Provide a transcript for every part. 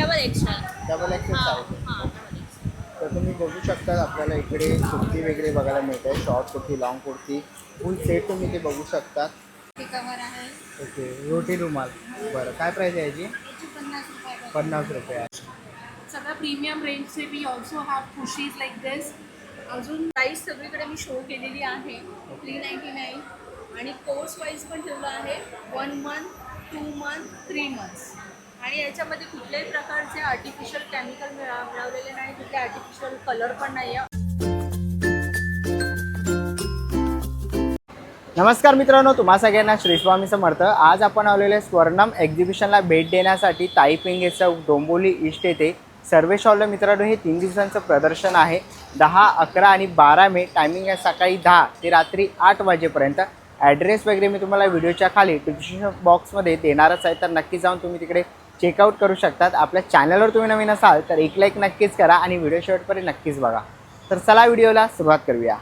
Double extra double XL size हां तर तुम्ही बघू शकता आपल्याला इकडे कुर्ती वगैरे बघायला मिळते short kurti long kurti. Full set तुम्ही ते बघू शकता. कवर आहे. ओके रोटी रुमाल. बरं काय प्राईस आहे याची? याची पन्नास रुपये पन्नास रुपये सगळं प्रीमियम रेंजचे वी ऑल्सो हॅव खुशीज लाईक दिस अजून प्राईस सगळीकडे मी शो केलेली आहे. थ्री नाईन्टी नाईन आणि कोर्स वाईज पण ठेवलं आहे. One month two month three months आणि याच्यामध्ये कुठल्याही प्रकारचे आर्टिफिशियल केमिकल मिळा मिळवलेले नाही कुठले आर्टिफिशियल कलर पण नाही आहे नमस्कार मित्रांनो तुम्हा सगळ्यांना श्री स्वामी समर्थ. आज आपण आलेले स्वर्णम एक्झिबिशनला भेट देण्यासाठी ताईपिंगेचं डोंबोली ईस्ट येथे. सर्वेश मित्रांनो हे तीन दिवसांचं प्रदर्शन आहे. दहा अकरा आणि बारा मे टायमिंग आहे सकाळी दहा ते रात्री आठ वाजेपर्यंत. ॲड्रेस वगैरे मी तुम्हाला व्हिडिओच्या खाली डिस्क्रिप्शन बॉक्समध्ये देणारच आहे तर नक्की जाऊन तुम्ही तिकडे चेकआउट करू शकतात. आपल्या चॅनलवर तुम्ही नवीन असाल तर एक लाईक नक्कीच करा आणि व्हिडिओ शेवटपर्यंत नक्कीच बघा. तर चला व्हिडिओला सुरुवात करूया.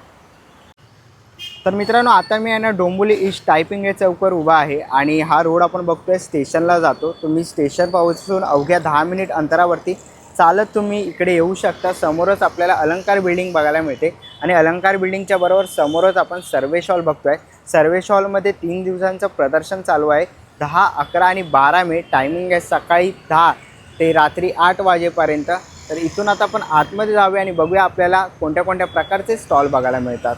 तर मित्रांनो आता मी आहे ना डोंबोली ईस्ट टायपिंग या चौकर उभा आहे आणि हा रोड आपण बघतोय स्टेशनला जातो. तुम्ही स्टेशन पाहून अवघ्या दहा मिनिट अंतरावरती चालत तुम्ही इकडे येऊ शकता. समोरच आपल्याला अलंकार बिल्डिंग बघायला मिळते आणि अलंकार बिल्डिंगच्या बरोबर समोरच आपण सर्वेश हॉल बघतोय. सर्वेश हॉलमध्ये तीन दिवसांचं प्रदर्शन चालू आहे. दहा अकरा आणि बारा मे टायमिंग आहे सकाळी दहा ते रात्री आठ वाजेपर्यंत. तर इथून आता आपण आतमध्ये जाऊया आणि बघूया आपल्याला कोणत्या कोणत्या प्रकारचे स्टॉल बघायला मिळतात.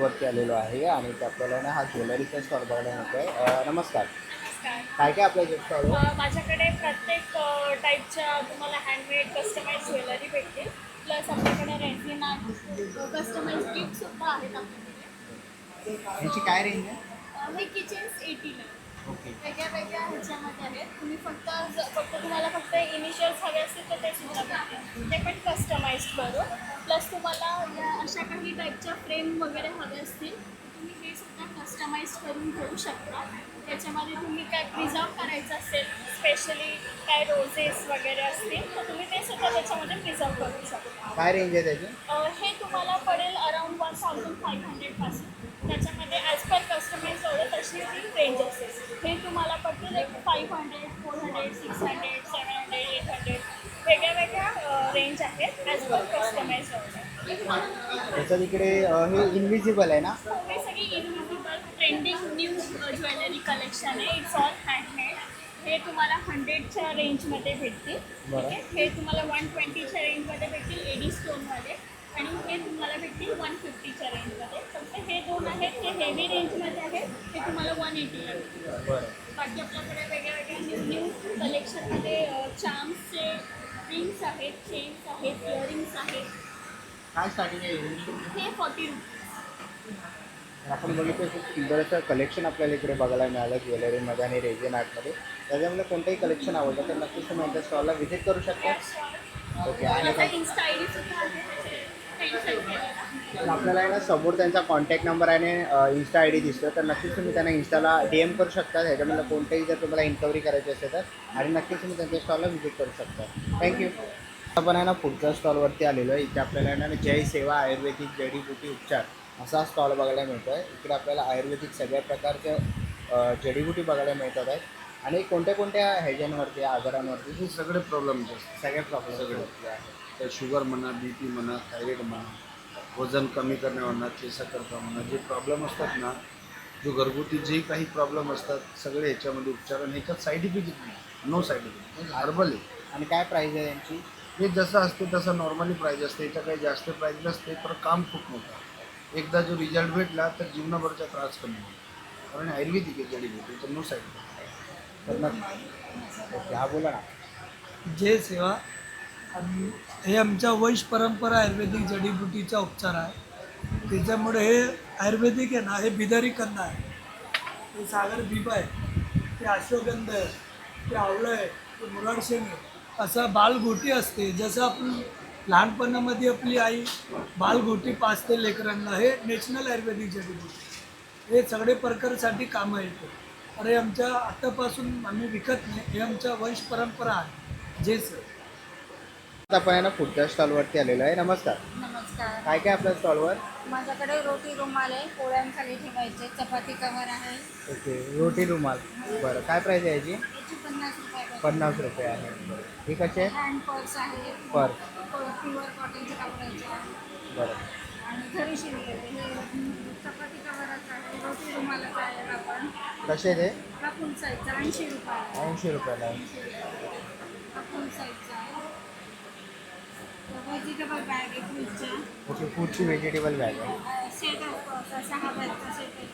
स्टॉलवरती आलेलो आहे आणि आपल्याला ना हा ज्वेलरीचा स्टॉल बघायला मिळतोय अं, नमस्कार. काय काय आपल्या स्टॉलवर माझ्याकडे प्रत्येक टाईपच्या तुम्हाला हँडमेड कस्टमाइज ज्वेलरी भेटतील. प्लस आपल्याकडे रेन्टिना कस्टमाइज गिफ्टसुद्धा आहेत आपल्याकडे. यांची काय रेंज आहे? हे किचन्स एटीला ओके वेगळ्या वेगळ्या ह्याच्यामध्ये आहेत तुम्ही फक्त ज- फक्त तुम्हाला फक्त इनिशियल्स हवे असतील तर ते सुद्धा भेटतील ते पण कस्टमाइज करून. प्लस तुम्हाला या अशा काही टाईपच्या फ्रेम वगैरे हवे असतील तर तुम्ही हे सुद्धा कस्टमाइज करून घेऊ शकता. त्याच्यामध्ये तुम्ही काय प्रिझर्व करायचं असेल स्पेशली काय रोजेस वगैरे असतील तर तुम्ही ते सुद्धा त्याच्यामध्ये प्रिझर्व करू शकता. काय रेंज आहे त्याची? अ, हे तुम्हाला पडेल अराउंड वन थाउजंड फाईव्ह हंड्रेडपासून त्याच्यामध्ये ॲज पर कस्टमाइज ऑर्डर तशी ती रेंज असेल. हे तुम्हाला पडतील एक five hundred four hundred six hundred seven hundred eight hundred वेगळ्या वेगळ्या रेंज आहेत ॲज पर कस्टमाइज ऑर्डर त्याच्या तिकडे अं, हे इनविजिबल आहे ना? हे सगळी invisible trending new jewellery collection आहे. इट्स ऑल हँडमेड हे तुम्हाला हंड्रेडच्या रेंजमध्ये भेटतील. ठीक. आहे? हे तुम्हाला वन ट्वेंटीच्या रेंजमध्ये भेटतील. एडी स्टोनमध्ये आणि हे तुम्हाला भेटतील वन फिफ्टीच्या रेंजमध्ये फक्त हे दोन आहेत हे हेवी रेंजमध्ये आहेत हे तुम्हाला वन एटीला भेटतील. बरं. बाकी आपल्याकडे वेगळ्या वेगळ्या न्यू न्यू कलेक्शनमध्ये चार्म्सचे रिंग्स आहेत चेन्स आहेत इयरिंग्स आहेत. काय स्टार्टिंग आहे हे फॉर्टी आपण बघितलं खूप सुंदर असं कलेक्शन आपल्याला इकडे बघायला मिळालं ज्वेलरीमध्ये आणि रेझिन आर्टमध्ये त्याच्यामुळे कोणतंही कलेक्शन आवडलं तर नक्कीच तुम्ही यांच्या स्टॉलला व्हिजिट करू शकता. ओके आणि इन्स्टा आय डी सुद्धा आहे. तर आपल्याला आहे ना समोर त्यांचा कॉन्टॅक्ट नंबर आणि इन्स्टा आय डी दिसतो तर नक्कीच तुम्ही त्यांना इन्स्टाला डी एम करू शकता. ह्याच्यामधलं कोणतेही जर तुम्हाला इन्क्वायरी करायची असेल तर. आणि नक्कीच तुम्ही त्यांच्या स्टॉलला व्हिजिट करू शकता. थँक्यू आपण आहे ना पुढच्या स्टॉलवरती आलेलो आहे. इथे आपल्याला आहे ना जय सेवा आयुर्वेदिक जडीबुटी उपचार असा स्टॉल बघायला मिळतो आहे इकडे आपल्याला आयुर्वेदिक सगळ्या प्रकारच्या जडीबुटी बघायला मिळतात आहेत. आणि कोणत्या कोणत्या ह्याच्यावरती आजारांवरती? हे सगळे प्रॉब्लेम सगळे प्रॉब्लेम सगळे. तर शुगर म्हणा बी पी म्हणा थायरॉईड म्हणा वजन कमी करणे म्हणा केसाकरता म्हणा जे प्रॉब्लेम असतात ना जो घरगुती जे काही प्रॉब्लेम असतात सगळे ह्याच्यामध्ये उपचार आणि ह्याच्यात साईड इफेक्ट नाही. नो साईड इफेक्ट हर्बल आहे. आणि काय प्राईज आहे यांची? हे जसं असते तसं नॉर्मली प्राईज असते. याच्या काही जास्त प्राईज नसते पण काम खूप मोठं. एकदा जो रिझल्ट भेटला तर जीवनाभरचा त्रास कमी होईल. कारण आयुर्वेदिक आहे जडीबुटी तर नो साईड इफेक्ट तर ओके हा बोला ना. जय सेवा आणि हे आमच्या वैश परंपरा आयुर्वेदिक जडीबुटीचा उपचार आहे. त्याच्यामुळे हे आयुर्वेदिक आहे ना हे बिदारी कंद आहे. हे सागर बिबा आहे ते अश्वगंध आहे ते आवळं आहे ते मुराडशेंग आहे. असा बालगोटी असते जसं आपण लहानपणामध्ये आपली आई बालगोटी पाचते लेकरांना हे नॅशनल आयुर्वेदिक जडीबुटी हे सगळे प्रकारसाठी कामं येते. अरे आमच्या आत्तापासून आम्ही विकत नाही हे आमच्या वंश परंपरा आहे. जे सर आपण आहे ना पुढच्या स्टॉलवरती आलेलो आहे. नमस्कार. नमस्कार. काय काय आपल्या स्टॉलवर? माझ्याकडे रोटी रुमाल आहे पोळ्यांखाली ठेवायचे. चपाती कवर आहे. ओके. रोटी रुमाल बरं. काय प्राईज आहे याची? याची पन्नास रुपये पन्नास रुपये आहे. बरं हे कसे? हँड पर्स आहे. पर. प्युअर कॉटनचे कपड्याचे आहे बरं. आणि घरी शिवलेले हे चपाती कवरच आहे रोटी रुमालच आहे आपण. कसे ते? साईजचा ऐंशी रुपये. आहे ऐंशी रुपयाला. साईजचा आहे. व्हेजिटेबल बॅग आहे ओके फूडची व्हेजिटेबल बॅग आहे सेट आहे सहा बॅगचा सेट आहे.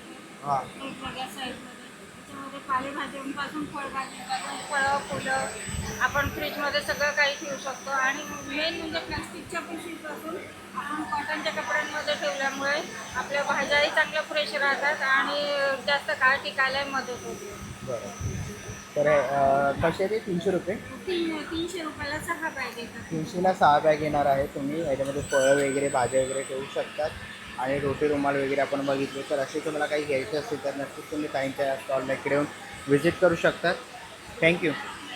हां. वेगवेगळ्या साईजमध्ये त्याच्यामध्ये पालेभाज्यांपासून फळभाज्यांपासून फळं फुलं आपण फ्रीजमध्ये सगळं काही ठेवू शकतो. आणि मेन म्हणजे प्लास्टिकच्या पिशवीपासून आपण कॉटनच्या कपड्यांमध्ये ठेवल्यामुळे आपल्या भाज्याही चांगल्या फ्रेश राहतात आणि जास्त काळ टिकायलाही मदत होते. बरं. तर कसे ते तीनशे रुपये? तीन तीनशे रुपयाला सहा बॅग येतात. तीनशेला सहा बॅग येणार आहे. तुम्ही याच्यामध्ये फळं वगैरे भाज्या वगैरे ठेवू शकतात. आणि रोटी रुमाल वगैरे आपण बघितले. तर असे तुम्हाला काही घ्यायचे असतील तर नक्कीच तुम्ही ताईंच्या स्टॉलला इकडे येऊन व्हिजिट करू शकतात. थँक्यू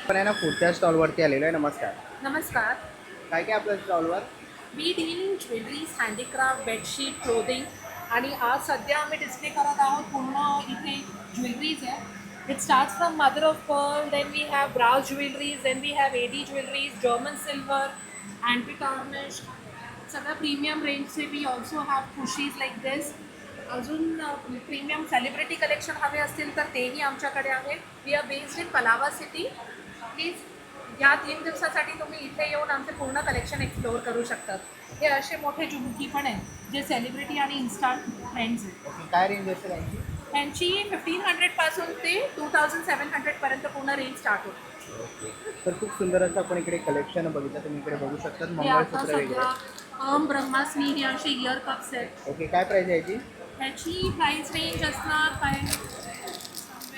पण आहे ना पुढच्या स्टॉलवरती आलेलो आहे. नमस्कार. नमस्कार. काय काय आपल्या स्टॉलवर मी deal in jewelleries handicraft bedsheet clothing आणि आज सध्या आम्ही डिस्प्ले करत आहोत पूर्ण इथे ज्वेलरीज आहे. It starts from mother of pearl, then we have bronze jewelleries then we have AD jewelleries German silver anti tarnish सगळं प्रीमियम रेंजचे वी ऑल्सो हॅव खुशीज लाईक दिस अजून प्रीमियम सेलिब्रिटी कलेक्शन हवे असतील तर तेही आमच्याकडे आहे. We are based in Palava City please या तीन दिवसासाठी तुम्ही इथे येऊन आमचे पूर्ण कलेक्शन एक्सप्लोअर करू शकतात हे असे मोठे झुमकी पण आहेत जे सेलिब्रिटी आणि इन्स्टा फ्रेंड्स आहेत. काय रेंज असेल यांची त्यांची फिफ्टीन हंड्रेडपासून ते टू थाउजंड सेवन हंड्रेडपर्यंत पूर्ण रेंज स्टार्ट होते. ओके. तर खूप सुंदर असं आपण इकडे कलेक्शन बघितलं तुम्ही इकडे बघू शकतात हे आता मंगळसूत्र वगैरे अम ब्रह्मास्मी हे असे इयर कप्स आहेत. ओके काय प्राईज आहे याची? त्याची प्राईस रेंज असणार काय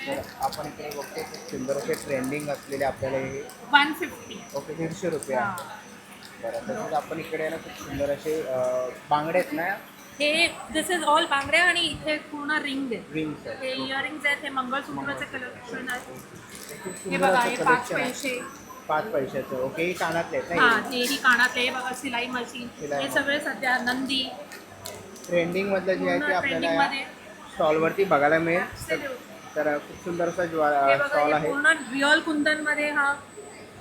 तर आपण इकडे बघतो खूप सुंदर असे ट्रेंडिंग असलेले आपल्याला हे. वन फिफ्टी ओके दीडशे रुपये आहे. बरं तसंच आपण इकडे ना खूप सुंदर असे अं, बांगडे आहेत ना हे दिस इज ऑल बांगड्या आणि इथे पूर्ण रिंग आहेत रिंग्स हे इयरिंग्स आहेत हे मंगळसूत्राचे कलेक्शन आहे हे बघा हे पाच आहे. पैसे. पाच पैशाचं. ओके हे कानातले आहेत हा ना तेही कानातले हे बघा सिलाई मशीन सिलाई हे सगळे सध्या नंदी. ट्रेंडिंग मधलं जे आहे ते पूर्ण आपल्याला ट्रेंडिंग या मध्ये. स्टॉलवरती बघायला मिळेल. तर- खूप सुंदर असा हे बघा स्टॉल हे आहे. पूर्ण रिअल कुंदनमध्ये हा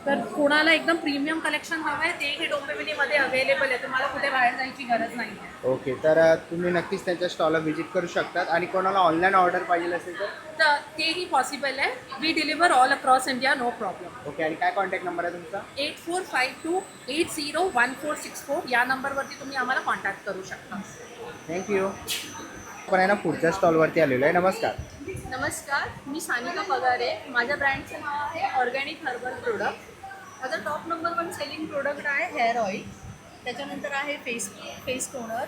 तर कोणाला एकदम प्रीमियम कलेक्शन हवं आहे तेही डोंबिवलीमध्ये अवेलेबल आहे. तुम्हाला कुठे बाहेर जायची गरज नाही ओके तर अ, तुम्ही नक्कीच त्यांच्या स्टॉलला व्हिजिट करू शकतात. आणि कोणाला ऑनलाईन ऑर्डर पाहिजे असेल तर? तर तेही पॉसिबल आहे. We deliver all across India no problem okay आणि काय कॉन्टॅक्ट नंबर आहे तुमचा? Eight four five two eight zero one four six four या नंबरवरती तुम्ही आम्हाला कॉन्टॅक्ट करू शकता. थँक्यू आपण आहे ना पुढच्या स्टॉलवरती आलेलो आहे. नमस्कार. नमस्कार मी सानिका पगारे. माझ्या ब्रँडचं नाव आहे ऑर्गॅनिक हर्बल प्रोडक्ट माझं top number one selling product आहे हेअर ऑइल त्याच्यानंतर आहे face face toner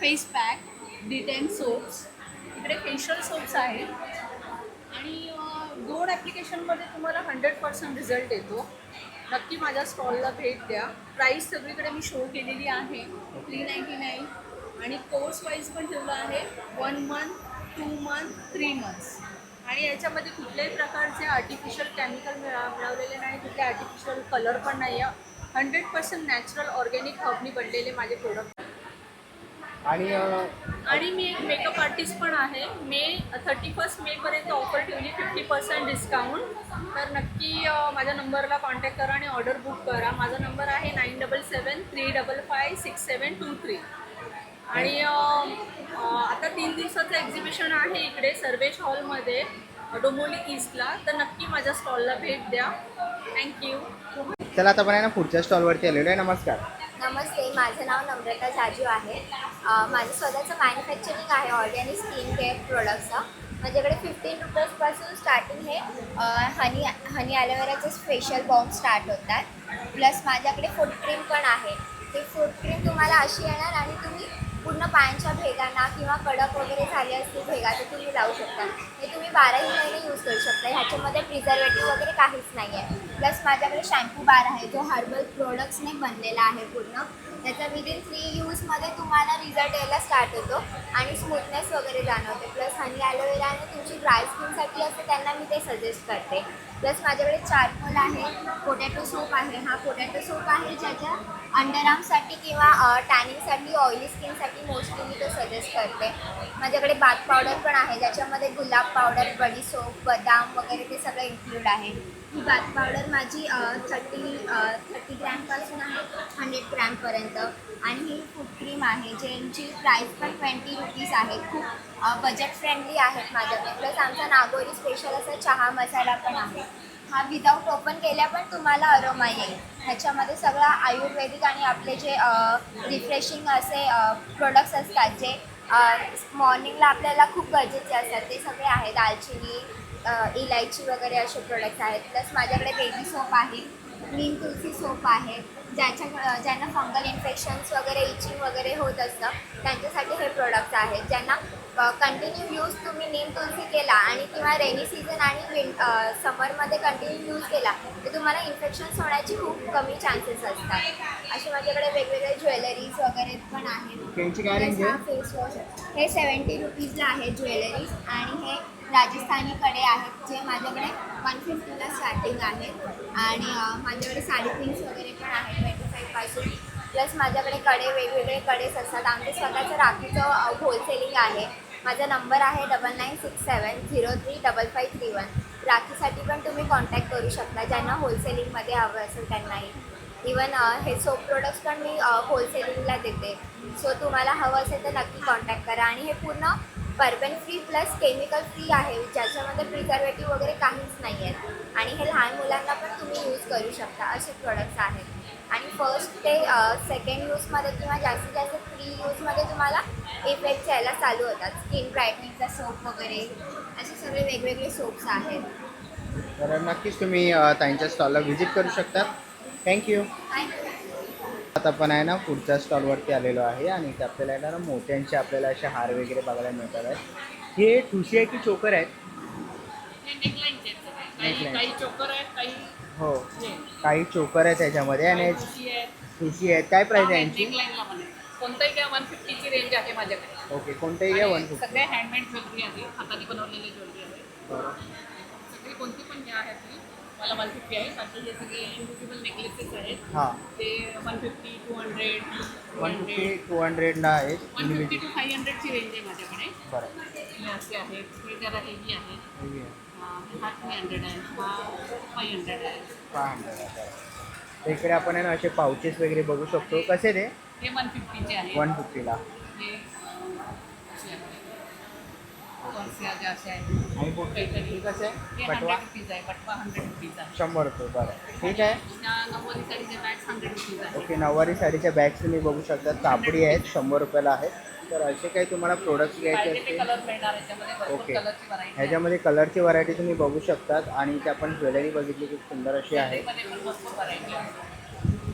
face pack detan soaps इकडे फेशियल सोप्स आहेत. आणि अं, गोड ॲप्लिकेशनमध्ये तुम्हाला हंड्रेड पर्सेंट रिझल्ट येतो. नक्की माझ्या स्टॉलला भेट द्या. प्राईस सगळीकडे मी शो केलेली आहे. थ्री नाईन्टी नाईन आणि कोर्स वाईज पण ठेवलं आहे. One month two month three months आणि याच्यामध्ये कुठल्याही प्रकारचे आर्टिफिशियल केमिकल मिळा मिळवलेले नाही कुठले आर्टिफिशियल कलर पण नाही आहे. हंड्रेड पर्सेंट नॅचरल ऑर्गॅनिक हबनी बनलेले माझे प्रोडक्ट आणि आणि मी एक मेकअप आर्टिस्ट पण आहे. मे थर्टी फर्स्ट मेपर्यंत ऑफर ठेवली फिफ्टी पर्सेंट डिस्काउंट तर नक्की माझ्या नंबरला कॉन्टॅक्ट करा आणि ऑर्डर बुक करा. माझा नंबर आहे nine double seven three double five six seven two three आणि दिवसाचं एक्झिबिशन आहे इकडे सर्वेश हॉलमध्ये डोंबोली ईस्टला तर नक्की माझ्या स्टॉलला भेट द्या. थँक्यू चला आता आपण आहे ना पुढच्या स्टॉलवरती आलेलो आहे. नमस्कार. नमस्ते माझं नाव नम्रता जाजू आहे. माझं स्वतःचं मॅन्युफॅक्चरिंग आहे ऑर्गॅनिक स्किन केअर प्रोडक्टचं माझ्याकडे फिफ्टीन रुपीजपासून स्टार्टिंग हे हनी हनी ॲलोवेराचे स्पेशल बॉम्ब स्टार्ट होतात. प्लस माझ्याकडे फूड क्रीम पण आहे. ती फूड क्रीम तुम्हाला अशी येणार आणि तुम्ही पूर्ण पायांच्या भेगांना किंवा कडक वगैरे झाले असतील भेगा तर तुम्ही लावू शकता. हे तुम्ही बाराही महिने यूज करू शकता. ह्याच्यामध्ये प्रिझर्वेटिव्ह वगैरे काहीच नाही आहे प्लस माझ्याकडे शॅम्पू बार आहे जो हर्बल प्रोडक्ट्सने बनलेला आहे पूर्ण. त्याचा विदिन थ्री यूजमध्ये तुम्हाला रिझल्ट यायला स्टार्ट होतो आणि स्मूथनेस वगैरे जाणवते. प्लस हनी ॲलोवेरा आणि ड्राय स्किनसाठी असते त्यांना मी ते सजेस्ट करते. प्लस माझ्याकडे चारकोल आहे पोटॅटो सूप आहे. हा पोटॅटो सूप आहे ज्याच्या अंडरआर्मसाठी किंवा टॅनिंगसाठी ऑइली स्किनसाठी मोस्टली मी तो सजेस्ट करते. माझ्याकडे बाथ पावडर पण आहे ज्याच्यामध्ये गुलाब पावडर बडी सोप बदाम वगैरे ते सगळं इन्क्लूड आहे. ही बाथ पावडर माझी थर्टी थर्टी ग्रॅमपासून आहे हंड्रेड ग्रॅमपर्यंत आणि ही फूड क्रीम आहे ज्यांची प्राईस पण ट्वेंटी रुपीज आहे. खूप बजेट फ्रेंडली आहेत माझ्याकडे. प्लस आमचा नागोरी स्पेशल असा चहा मसाला पण आहे. हा विदाऊट ओपन केल्या पण तुम्हाला अरोमा येईल. ह्याच्यामध्ये सगळं आयुर्वेदिक आणि आपले जे रिफ्रेशिंग असे प्रोडक्ट्स असतात जे मॉर्निंगला आपल्याला खूप गरजेचे असतात. ते सगळे आहे दालचिनी इलायची वगैरे असे प्रोडक्ट्स आहेत. प्लस माझ्याकडे बेबी सोप आहे. नीम तुलसी सोप आहे. ज्याच्या ज्यांना फंगल इन्फेक्शन्स वगैरे इचिंग वगैरे होत असतं त्यांच्यासाठी हे प्रोडक्ट्स आहेत. ज्यांना कंटिन्यू यूज तुम्ही नीम तुलसी केला आणि किंवा रेनी सीझन आणि विन समरमध्ये कंटिन्यू यूज केला तर तुम्हाला इन्फेक्शन्स होण्याची खूप कमी चान्सेस असतात. असे माझ्याकडे वेगवेगळे ज्वेलरीज वगैरे पण आहेत. फेस वॉश हे सेवन्टी रुपीजला आहे ज्वेलरीज आणि हे राजस्थानी कडे आहेत जे माझ्याकडे वन फिफ्टीला स्टार्टिंग आहे. आणि माझ्याकडे साडीपिन्स वगैरे पण आहे ट्वेंटी फाईव्हपासून प्लस माझ्याकडे कडे वेगवेगळे कडेच असतात. आमचं स्वतःचं राखीचं होलसेलिंग आहे. माझा नंबर आहे double nine six seven zero three double five three one. राखीसाठी पण तुम्ही कॉन्टॅक्ट करू शकता ज्यांना होलसेलिंगमध्ये हवं असेल त्यांनाही. इवन हे सोप प्रोडक्ट्स पण मी होलसेलिंगला देते. सो तुम्हाला हवं असेल तर नक्की कॉन्टॅक्ट करा. आणि हे पूर्ण paraben free plus chemical free आहे. ज्याच्यामध्ये प्रिझर्वेटिव्ह वगैरे काहीच नाही आहेत आणि हे लहान मुलांना पण तुम्ही यूज करू शकता. असे प्रोडक्ट्स आहेत. आणि फर्स्ट ते सेकंड यूजमध्ये किंवा जास्तीत जास्त फ्री यूजमध्ये तुम्हाला इफेक्ट्स यायला चालू होतात. स्किन ब्राईटनिंगचा सोप वगैरे असे सगळे वेगवेगळे सोप्स आहेत. तर नक्कीच तुम्ही त्यांच्या स्टॉलला व्हिजिट करू शकता थँक्यू थँक्यू आता आपण आहे ना पुढच्या स्टॉलवरती आलेलो आहे आणि इथे आपल्याला आहे ना मोत्यांचे आपल्याला असे हार वगैरे बघायला मिळतात. आहेत हे ठुशी आहे की चोकर आहेत. काही काही चोकर आहेत काही काही चोकर आहेत त्याच्यामध्ये आणि आहेत ठुशी आहेत काय प्राईस आहे यांची? कोणताही घ्या वन फिफ्टीची रेंज आहे माझ्याकडे. ओके कोणतेही घ्या वन फिफ्टी सगळे हँडमेड ज्वेलरी आहे. हाताने बनवलेली ज्वेलरी आहे. सगळी कोणती पण घ्या आहे ती. मला वन फिफ्टी आहे. बाकी हे सगळे इन्व्हिजिबल नेकलेसेस आहेत. हां. ते one fifty two hundred one fifty two हंड्रेडला आहेत वन फिफ्टी टू फाईव्ह हंड्रेडची रेंज आहे माझ्याकडे. बरं. असे आहेत. हे आहे. हे. हा थ्री हंड्रेड आहे हा फाईव्ह हंड्रेड आहे हा हंड्रेड आहे बरं. तर इकडे आपण आहे ना असे पाउचेस वगैरे बघू शकतो. कसे ते? हे वन फिफ्टीचे आहे. वन फिफ्टीला हे अं, असे आहे कॉन्सियाज असे आहे आणि हे कसं आहे बटवा शंभर रुपये बरं. ठीक आहे. त्या ओके नऊवारी साडीच्या बॅग्स तुम्ही बघू शकता कापडी आहेत शंभर रुपयाला आहेत. तर असे काही तुम्हाला प्रोडक्ट्स घ्यायचे असतील. ओके. ह्याच्यामध्ये कलरची व्हरायटी तुम्ही बघू शकतात आणि ते आपण ज्वेलरी बघितली खूप सुंदर अशी आहे. पण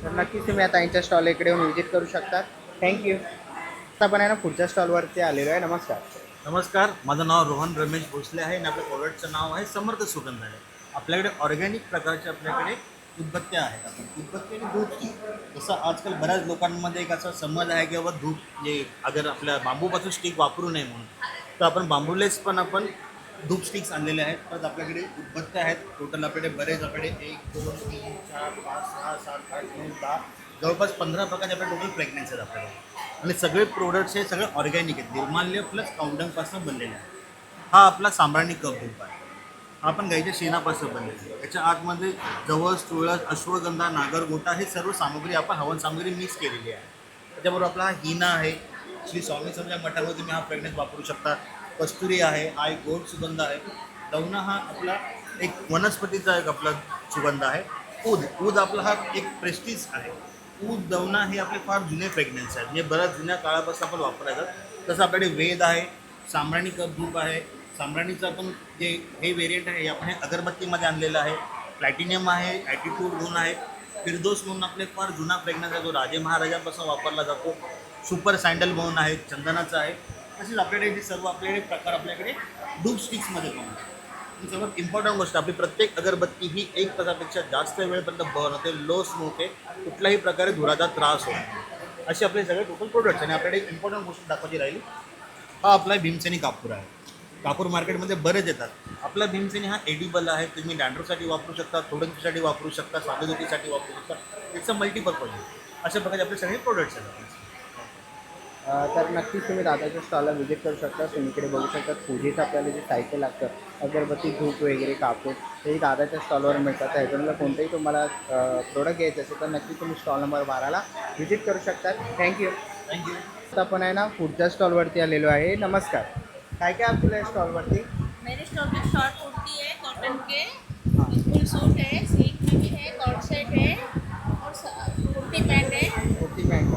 तर नक्कीच तुम्ही आता यांच्या स्टॉल इकडे येऊन व्हिजिट करू शकतात. थँक्यू आता आपण आहे ना पुढच्या स्टॉलवरती आलेलो आहे. नमस्कार. नमस्कार माझं नाव रोहन रमेश भोसले आहे आणि आपल्या प्रॉडक्टचं नाव आहे समर्थ सुगंधालय आपल्याकडे ऑर्गॅनिक प्रकारचे आपल्याकडे उदबत्त्या आहेत. आपण उदबत्ती आणि धूप जसं आजकाल बऱ्याच लोकांमध्ये एक असा समज आहे की बाबा धूप जे अगर आपल्या बांबूपासून स्टिक वापरू नये म्हणून तर आपण बांबूलेस पण आपण धूप स्टिक्स आणलेले आहेत. परत आपल्याकडे उदबत्त्या आहेत. टोटल आपल्याकडे बरेच आपल्याकडे एक दोन तीन चार पाच सहा सात आठ नऊ दहा जवळपास पंधरा प्रकारचे आपल्या टोटल फ्रेग्रन्स आहेत आपल्याला आणि सगळे प्रोडक्ट्स हे सगळे ऑर्गॅनिक आहेत. निर्माल्य प्लस काउंडंगपासून बनलेले आहे हा आपला साम्राणी कप धूप आहे. हा पण गाईच्या शेणापासून बनलेला आहे. याच्या आतमध्ये जवस तुळस अश्वगंधा नागरगोटा हे सर्व सामग्री आपण हवन सामग्री मिक्स केलेली आहे. त्याच्याबरोबर आपला हा हिना आहे. श्री स्वामी समजा मठावर तुम्ही हा प्रेग्नन्स वापरू शकता. कस्तुरी आहे आय गोड सुगंध आहे. दवना हा आपला एक वनस्पतीचा एक आपला सुगंध आहे. ऊद ऊद आपला हा एक प्रेस्टीज आहे. ऊद दवना हे आपले फार जुने फ्रेग्रन्स आहेत. म्हणजे बऱ्याच जुन्या काळापासून आपण वापरायचं. तसं आपल्याकडे वेद आहे साम्राणी कप धूप आहे. सामराणीचं आपण जे हे वेरियंट आहे हे आपण हे अगरबत्तीमध्ये आणलेलं आहे. प्लॅटिनियम आहे ॲटिट्यूड म्हणून आहे. फिरदोस म्हणून आपले फार जुना फ्रेग्रन्स आहे जो राजे महाराजांपासून वापरला जातो. सुपर सँडल म्हणून आहे चंदनाचा आहे. तसेच आपल्याकडे हे सर्व आपल्याकडे प्रकार आपल्याकडे डूप स्टिक्समध्ये पण आहे सर्वात इम्पॉर्टंट गोष्ट आपली प्रत्येक अगरबत्ती ही एक तासापेक्षा जास्त वेळपर्यंत बर्न होते लो स्मोक आहे कुठल्याही प्रकारे धुराचा त्रास होतो असे आपले सगळे टोटल प्रोडक्ट्स आणि आपल्याकडे एक इम्पॉर्टंट गोष्ट दाखवायची राहिली हा आपला भीमसेनी कापूर आहे. कापूर मार्केटमध्ये बरेच येतात. आपला भीमसेनी हा एडिबल आहे तुम्ही डँड्रोसाठी वापरू शकता थोडंसाठी वापरू शकता साधुदुखीसाठी वापरू शकता. इट्स अ मल्टीपर्पज अशा प्रकारचे आपले सगळे प्रोडक्ट्स आहेत. तर नक्कीच तुम्ही दादाच्या स्टॉलला व्हिजिट करू शकता. तुम्ही इकडे बघू शकता. पूजेचं आपल्याला जे साहित्य लागतं अगरबत्ती धूप वगैरे कापूर ते दादाच्या स्टॉलवर मिळतात. तर ह्याच्यामधलं कोणतंही तुम्हाला प्रोडक्ट घ्यायचं असेल तर नक्की तुम्ही स्टॉल नंबर बाराला व्हिजिट करू शकता. थँक्यू थँक्यू आता आपण आहे ना पुढच्या स्टॉलवरती आलेलो आहे. नमस्कार. काय काय आपलं आहे स्टॉलवरती मेरे स्टोर में शॉर्ट कुर्ती है कॉटन के. फुल सूट है सिल्क में भी है कॉर्ड सेट है और स- कुर्ती पैंट है. कुर्ती पॅन्ट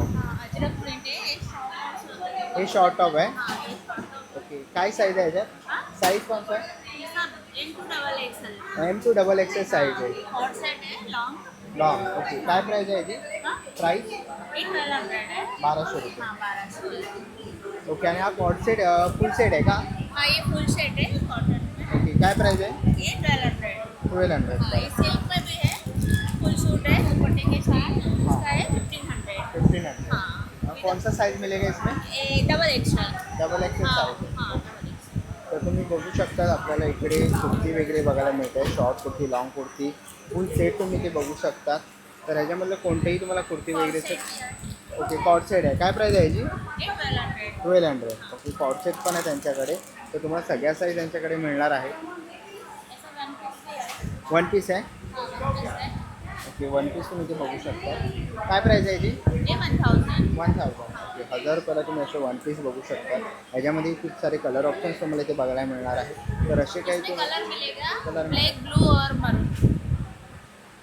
हे। शॉर्ट टॉप हाँ ओके काय साईज आहे याच्यात साईज कोणता आहे ये सब M to double XL cord set है। लॉन्ग ओके काय याची हाँ ट्वेल्व हंड्रेड है। रुपये हाँ बारह सौ। ओके आणि हा कॉट सेट फुल सेट आहे का? हाँ ये फुल सेट है कॉटन में। ओके काय प्राईज आहे ये ट्वेल्व हंड्रेड ट्वेल्व हंड्रेड हाँ ये सिल्क में भी है फुल सूट है दुपट्टे के साथ इसका है फिफ्टीन हंड्रेड फिफ्टीन हंड्रेड हाँ। कौन सा साइज मिलेगा इसमें? डबल एक्सल डबल एक्सेल तर तुम्ही बघू शकता आपल्याला इकडे कुर्ती वगैरे बघायला मिळते short kurti long kurti. Full set तुम्ही ते बघू शकता. तर ह्याच्यामधलं कोणतेही तुम्हाला कुर्ती वगैरेचं ओके कॉट सेट आहे काय प्राईज आहे याची? Twelve hundred okay cot set पण आहे त्यांच्याकडे. तर तुम्हाला सगळ्या साईज त्यांच्याकडे मिळणार आहे. वन पीस आहे. ओके वन पीस तुम्ही ते बघू शकता. काय प्राईज आहे याची? ये one thousand one thousand okay हजार रुपयाला तुम्ही असे वन पीस बघू शकता. ह्याच्यामध्ये खूप सारे कलर ऑप्शन्स तुम्हाला इथे बघायला मिळणार आहे. तर असे काही कलर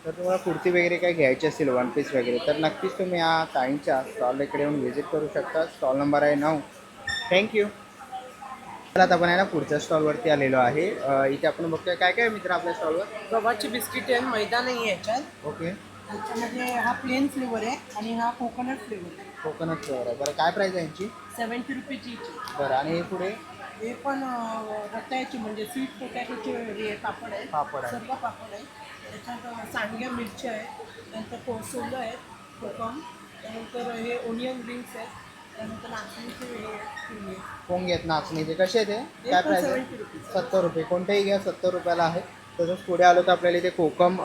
तर तुम्हाला कुर्ती वगैरे काही घ्यायची असेल वन पीस वगैरे तर नक्कीच तुम्ही या ताईंच्या स्टॉल इकडे येऊन व्हिजिट करू शकता. स्टॉल नंबर आहे नऊ. थँक्यू आता आपण आहे ना पुढच्या स्टॉलवरती आलेलो आहे. इथे आपण बघतोय काय काय मित्र आपल्या स्टॉलवर? गव्हाची बिस्किट आहे मैदा नाही आहे याच्यात. ओके. याच्यामध्ये हा प्लेन फ्लेवर आहे आणि हा कोकोनट फ्लेवर आहे. कोकोनट फ्लेवर आहे. बरं काय प्राईज आहे यांची? सेवन्टी रुपीची इची बरं आणि हे पुढे? हे पण रताळ्याची म्हणजे स्वीट पोटॅटोचे हे पापड आहे पापड आहे. सर्व पापड आहे त्याच्यात अं, सांडग्या मिरच्या आहेत. नंतर कोसोलं आहे कोकम. त्यानंतर हे ओनियन रिंग्स आहेत. त्यानंतर नाचणीचे हे हे आहे. पोंगे आहेत नाचणीचे? कसे आहेत हे हे काय प्राईज 70 आहे. सत्तर रुपये. कोणतेही घ्या सत्तर रुपयाला आहे. तसंच पुढे आलो तर आपल्याला इथे कोकम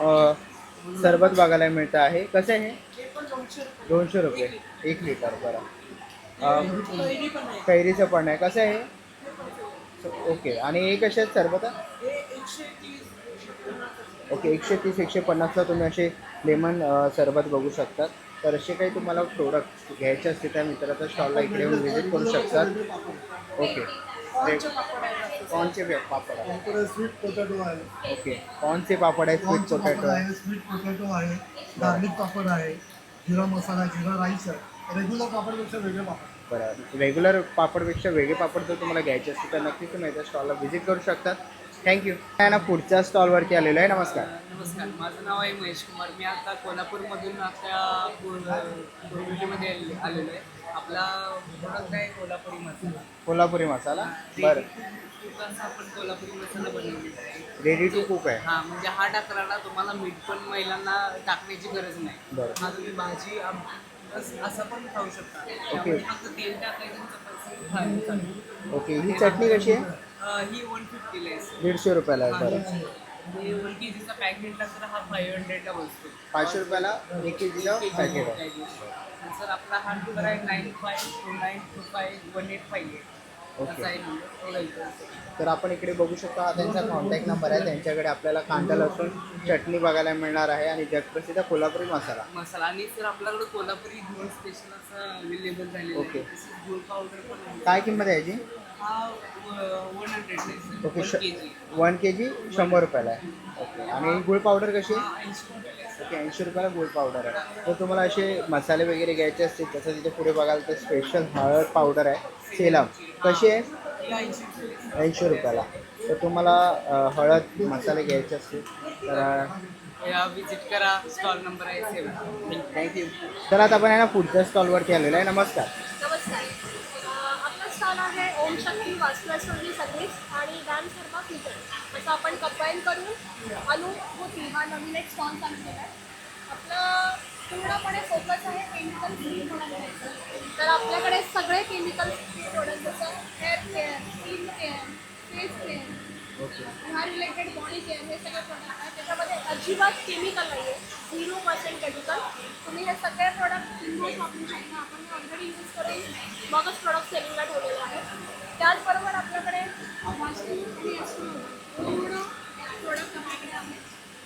सरबत बघायला मिळतं आहे. कसं आहे दोनशे रुपये. एक लिटर. बरं. आहे. कैरीचं पण आहे. कसं आहे हे? ओके. आणि हे कसे आहेत सरबत? ओके. एकशे तीस एकशे पन्नासला तुम्ही असे लेमन सरबत बघू शकतात. तर असे काही तुम्हाला प्रोडक्ट घ्यायचे असतील त्या मित्राच्या स्टॉलला इकडे येऊन व्हिजिट करू शकतात. ओके कौनचे पापड? आहे स्वीट पोटॅटो आहे. ओके कौनसे पापड आहे स्वीट पोटॅटो आहे? स्वीट पोटॅटो आहे. गार्लिक पापड आहे. जिरा मसाला जिरा राईस आहे. रेग्युलर पापडपेक्षा वेगळे पापड. बरं. रेग्युलर पापडपेक्षा वेगळे पापड जर तुम्हाला घ्यायचे असतील तर नक्कीच तुम्ही याच्या स्टॉलला व्हिजिट करू शकतात. थँक्यू ना पुढच्या स्टॉलवरती आलेलो आहे. नमस्कार. नमस्कार. माझं नाव आहे महेश कुमार. मी आता कोल्हापूरमधून आता कोल्हापूरमध्ये आलेलो आहे. आपला प्रोडक्ट आहे कोल्हापुरी मसाला. कोल्हापुरी मसाला? बरं. आपण कोल्हापुरी मसाला बनवलेला आहे रेडी टू कुक आहे. हा म्हणजे हा टाकला तुम्हाला मीठ पण महिलांना टाकण्याची गरज नाही. बरं. हा तुम्ही भाजी अस- पण खाऊ शकता. त्यामध्ये फक्त तेल टाकायचं. ओके. ही चटणी कशी आहे? ही वन फिफ्टीला आहे दीडशे रुपयाला आहे. बरं. म्हणजे वन के जीचा पॅक घेतला तर हा फाईव्ह हंड्रेडला बसतो. पाचशे रुपयाला एक के जीला पॅकेट आहे सर आपला हा नंबर आहे nine five two nine two five one eight five eight okay. असा आहे नंबर एवढा इथं तर आपण इकडे बघू शकतो हा त्यांचा कॉन्टॅक्ट नंबर आहे. त्यांच्याकडे आपल्याला कांदा लसूण चटणी बघायला मिळणार आहे आणि जगप्रसिद्ध कोल्हापुरी मसाला. मसाला. आणि सर आपल्याकडे कोल्हापुरी धूळ स्पेशल असं अवेलेबल झालेलं ओके. आहे तसेच धूळ पावडर पण आहे. काय किंमत आहे याची? हंड्रेड ओके वन श के जी वन के जी शंभर रुपयाला आहे. ओके आणि गुळ पावडर कशी? आहे. ओके ऐंशी रुपयाला गुळ पावडर आहे. तर तुम्हाला असे मसाले वगैरे घ्यायचे असतील तसं तिथे पुढे बघाल तर स्पेशल हळद पावडर आहे. सेलम. कशी आहे? ऐंशी रुपयाला. तर तुम्हाला हळद मसाले घ्यायचे असतील तर विजिट करा. स्टॉल नंबर आहे सेवन थँक्यू तर आता आपण आहे ना पुढच्या स्टॉलवरती आलेलो आहे. नमस्कार. प्लस ओनली सर्व्हिस आणि डान्स शर्मा फ्युचर असं आपण कंबाईन करून अनु होती हा नवीन एक स्टॉल चालू केला आहे. आपलं पूर्णपणे फोकस आहे केमिकल फ्री प्रोडक्ट तर आपल्याकडे सगळे केमिकल फ्री प्रोडक्ट जसं hair care skin care face care ह्या रिलेटेड बॉडी केअर हे सगळे प्रोडक्ट आहेत त्याच्यामध्ये अजिबात केमिकल नाही आहे झिरो पर्सेंट केमिकल तुम्ही हे सगळे प्रोडक्ट इनहोस वापरू शकता आपण हे ऑलरेडी यूज करून मगच प्रोडक्ट सेलिंगला ठेवलेलं आहे. त्याचबरोबर आपल्याकडे वॉशिंग आणि पूर्ण प्रोडक्ट आपल्याकडे आहेत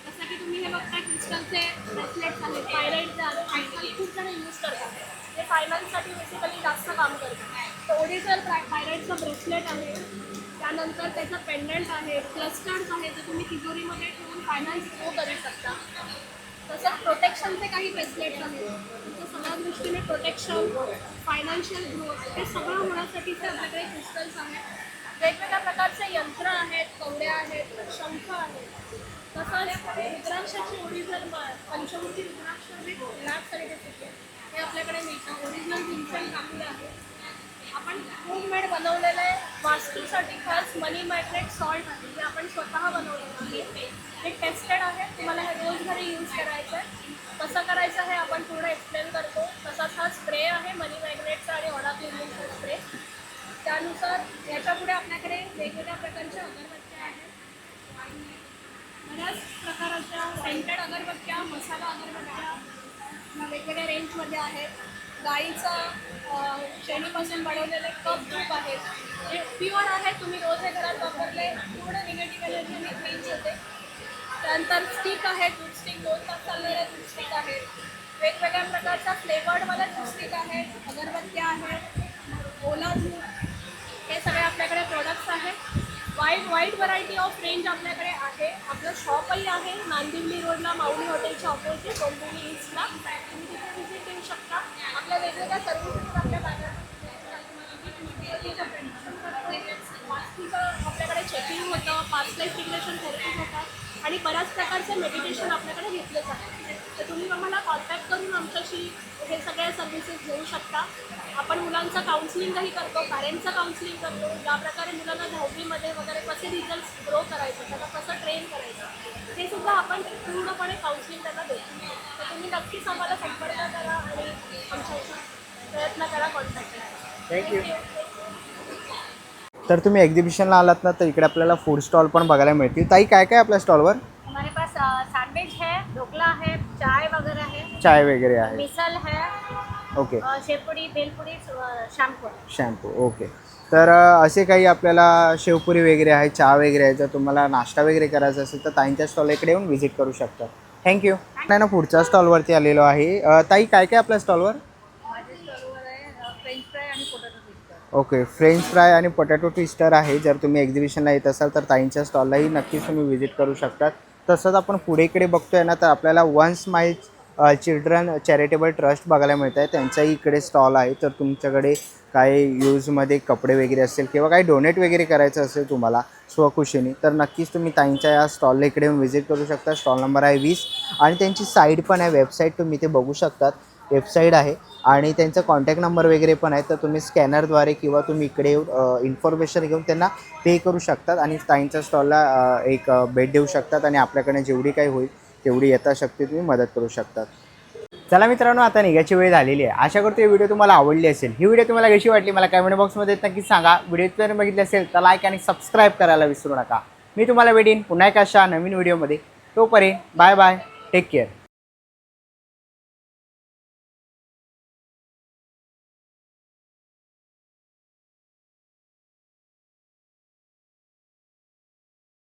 जसं की तुम्ही हे बघता क्रिस्टलचे ब्रेसलेट्स आहेत पायराईडचे आहेत. आजकाल खूप जण यूज करतात. ते फायनान्ससाठी बेसिकली जास्त काम करतात. तर ओरिजिनल पायराईडचं ब्रेसलेट आहे. त्यानंतर त्याचं पेंडंट आहे प्लस्टर्स आहे जे तुम्ही तिजोरीमध्ये ठेवून फायनान्स ग्रो करू शकता. तसंच प्रोटेक्शनचे काही ब्रेसलेट्स आहेत. तर सगळ्या दृष्टीने प्रोटेक्शन फायनान्शियल ग्रोथ हे सगळं होण्यासाठीचे आपल्याकडे क्रिस्टल्स आहेत. वेगवेगळ्या प्रकारचे यंत्र आहेत कवड्या आहेत शंख आहेत. तसंच रुद्राक्षाची ओरिजिनल पंचमुखी रुद्राक्ष विथ लॅब सर्टिफिकेट हे आपल्याकडे मिळतं ओरिजिनल विन्सेंट कापले आहे आपण होममेड बनवलेलं आहे. वास्तूसाठी खास मनी मॅग्नेट सॉल्ट आहे जे आपण स्वतः बनवलेलं आहे हे टेस्टेड आहे तुम्हाला हे रोज घरी यूज करायचं आहे. कसं करायचं आहे आपण पूर्ण एक्सप्लेन करतो. तसाच हा स्प्रे आहे मनी मॅग्नेटचा आणि ऑडा क्लिनिंगचा स्प्रे त्यानुसार याच्यापुढे आपल्याकडे वेगवेगळ्या प्रकारच्या अगरबत्त्या आहेत. आणि बऱ्याच प्रकाराच्या सेंटेड अगरबत्त्या मसाला अगरबत्त्या वेगवेगळ्या रेंजमध्ये आहेत. गाईचं शेणीपासून बनवलेले कप धूप आहेत. जे प्युअर आहे तुम्ही रोज हे घरात वापरले. पूर्ण निगेटिव्ह एनर्जी क्लीन्स होते त्यानंतर स्टिक आहेत दूध स्टिक दोन तास चालणाऱ्या दूध स्टिक आहेत वेगवेगळ्या प्रकारच्या फ्लेवर्डवाल्या दूध स्टिक आहेत अगरबत्त्या आहेत ओला धूप हे सगळे आपल्याकडे प्रोडक्ट्स आहेत. वाईट वाईट व्हरायटी ऑफ रेंज आपल्याकडे आहे. आपलं शॉपही आहे नांदिवली रोडला माऊली हॉटेलच्या ऑपोजिट डोंबिवली ईस्टला तुम्ही शकता आपल्या वेगवेगळ्या सर्व्हिसेस आपल्या वास्तूचं आपल्याकडे चेकिंग होतं पाच लाईफ सिग्नेशन थेरपी होतात. आणि बऱ्याच प्रकारचे मेडिटेशन आपल्याकडे घेतले जातात तर तुम्ही आम्हाला कॉन्टॅक्ट करून आमच्याशी हे सगळे सर्व्हिसेस घेऊ शकता. आपण मुलांचं काउन्सिलिंगही करतो पॅरेंटचं काउन्सिलिंग करतो ज्या प्रकारे मुलांना दहावीमध्ये वगैरे कसे रिझल्ट ग्रो करायचं त्याला कसं ट्रेन करायचं ते सुद्धा आपण पूर्णपणे काउन्सिलिंग त्यांना देतो तुम्ही नक्कीच आम्हाला संपर्क करा आणि आमच्याशी प्रयत्न करा कॉन्टॅक्ट करा थँक्यू तर तुम्ही एक्झिबिशनला आलात ना तर इकडे आपल्याला फूड स्टॉल पण बघायला मिळतील. ताई काय काय आपल्या स्टॉलवर हमारे पास सैंडविच है ढोकला है चाय वगैरह है चाय वगैरे आहे. मिसल है ओके. अ, शेवपुरी बेलपुरी शैम्पू. Shampoo okay. तर अ, असे काही आपल्याला शेवपुरी वगैरे आहे चहा वगैरे आहे जर तुम्हाला नाश्ता वगैरे करायचा असेल तर ताईंच्या स्टॉल इकडे येऊन व्हिजिट करू शकता. थँक्यू नाही ना पुढच्या स्टॉलवरती आलेलो आहे. ताई काय काय आपल्या स्टॉलवर? माझ्या स्टॉलवर आहे फ्रेंच फ्राय आणि potato tikka okay French fry आणि पोटॅटो ट्विस्टर आहे. जर तुम्ही एक्झिबिशनला येत असाल तर ताईंच्या स्टॉललाही नक्कीच तुम्ही व्हिजिट करू शकतात. तसंच आपण पुढे इकडे बघतोय ना तर आपल्याला one smile children charitable trust बघायला मिळत आहे त्यांचाही इकडे स्टॉल आहे. तर तुमच्याकडे काही यूजमध्ये कपडे वगैरे असेल किंवा काही डोनेट वगैरे करायचं असेल तुम्हाला स्वखुशीने तर नक्कीच तुम्ही ताईंच्या या स्टॉलला इकडे येऊन व्हिजिट करू शकता. स्टॉल नंबर आहे वीस. आणि त्यांची साईट पण आहे. वेबसाईट तुम्ही ते बघू शकतात. वेबसाईट आहे. आणि त्यांचा कॉन्टॅक्ट नंबर वगैरे पण आहे. तर तुम्ही स्कॅनरद्वारे किंवा तुम्ही इकडे येऊन इन्फॉर्मेशन घेऊन त्यांना पे करू शकतात. आणि ताईंच्या स्टॉलला एक भेट देऊ शकतात. आणि आपल्याकडे जेवढी काही होईल तेवढी यथाशक्ती तुम्ही मदत करू शकतात. चला मित्रांनो आता निघायची वेळ झालेली आहे. आशा करतो ही व्हिडिओ तुम्हाला आवडली असेल. ही व्हिडिओ तुम्हाला कशी वाटली मला कमेंट बॉक्समध्ये नक्की सांगा. व्हिडिओ जर बघितली असेल तर लाईक आणि सबस्क्राईब करायला विसरू नका. मी तुम्हाला भेटीन पुन्हा एका अशा नवीन व्हिडिओमध्ये. तोपर्यंत बाय बाय टेक केअर